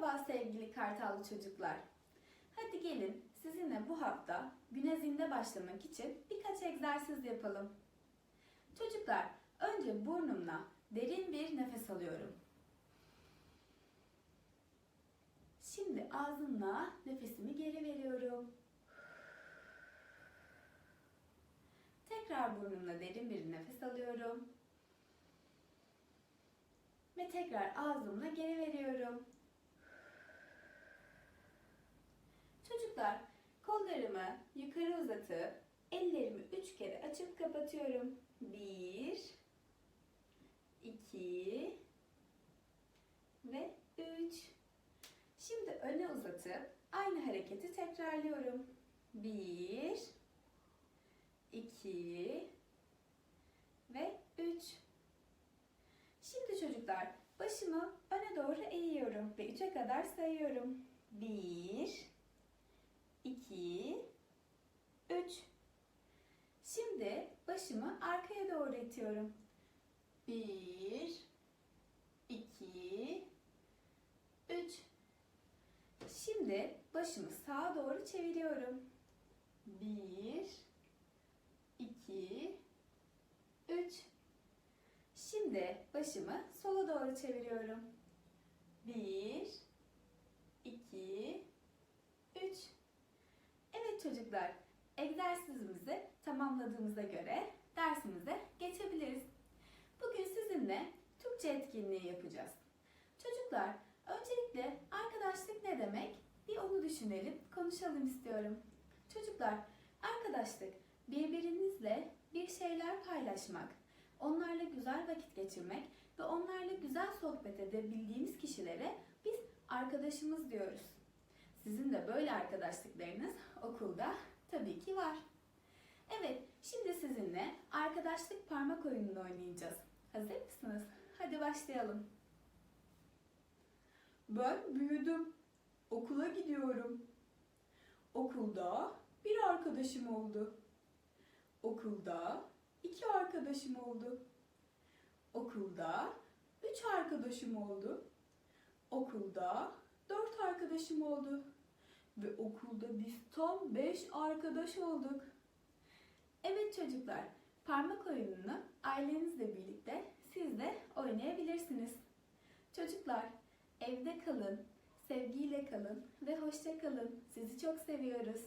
Merhaba sevgili Kartallı çocuklar. Hadi gelin sizinle bu hafta güne zinde başlamak için birkaç egzersiz yapalım. Çocuklar, önce burnumla derin bir nefes alıyorum. Şimdi ağzımla nefesimi geri veriyorum. Tekrar burnumla derin bir nefes alıyorum. Ve tekrar ağzımla geri veriyorum. Çocuklar, kollarımı yukarı uzatıp ellerimi üç kere açıp kapatıyorum. Bir, iki ve üç. Şimdi öne uzatıp aynı hareketi tekrarlıyorum. Bir, iki ve üç. Şimdi çocuklar başımı öne doğru eğiyorum ve üçe kadar sayıyorum. Bir, iki, üç. Şimdi başımı arkaya doğru itiyorum. Bir, iki, üç. Şimdi başımı sağa doğru çeviriyorum. Bir, iki, üç. Şimdi başımı sola doğru çeviriyorum. Bir, iki, üç. Evet çocuklar, egzersizimizi tamamladığımıza göre dersimize geçebiliriz. Bugün sizinle Türkçe etkinliği yapacağız. Çocuklar, öncelikle arkadaşlık ne demek? Bir onu düşünelim, konuşalım istiyorum. Çocuklar, arkadaşlık birbirinizle bir şeyler paylaşmak, onlarla güzel vakit geçirmek ve onlarla güzel sohbet edebildiğimiz kişilere biz arkadaşımız diyoruz. Sizin de böyle arkadaşlıklarınız okulda tabii ki var. Evet, şimdi sizinle arkadaşlık parmak oyununu oynayacağız. Hazır mısınız? Hadi başlayalım. Ben büyüdüm. Okula gidiyorum. Okulda bir arkadaşım oldu. Okulda iki arkadaşım oldu. Okulda üç arkadaşım oldu. Okulda dört arkadaşım oldu. Ve okulda biz tam beş arkadaş olduk. Evet çocuklar, parmak oyununu ailenizle birlikte siz de oynayabilirsiniz. Çocuklar, evde kalın, sevgiyle kalın ve hoşça kalın. Sizi çok seviyoruz.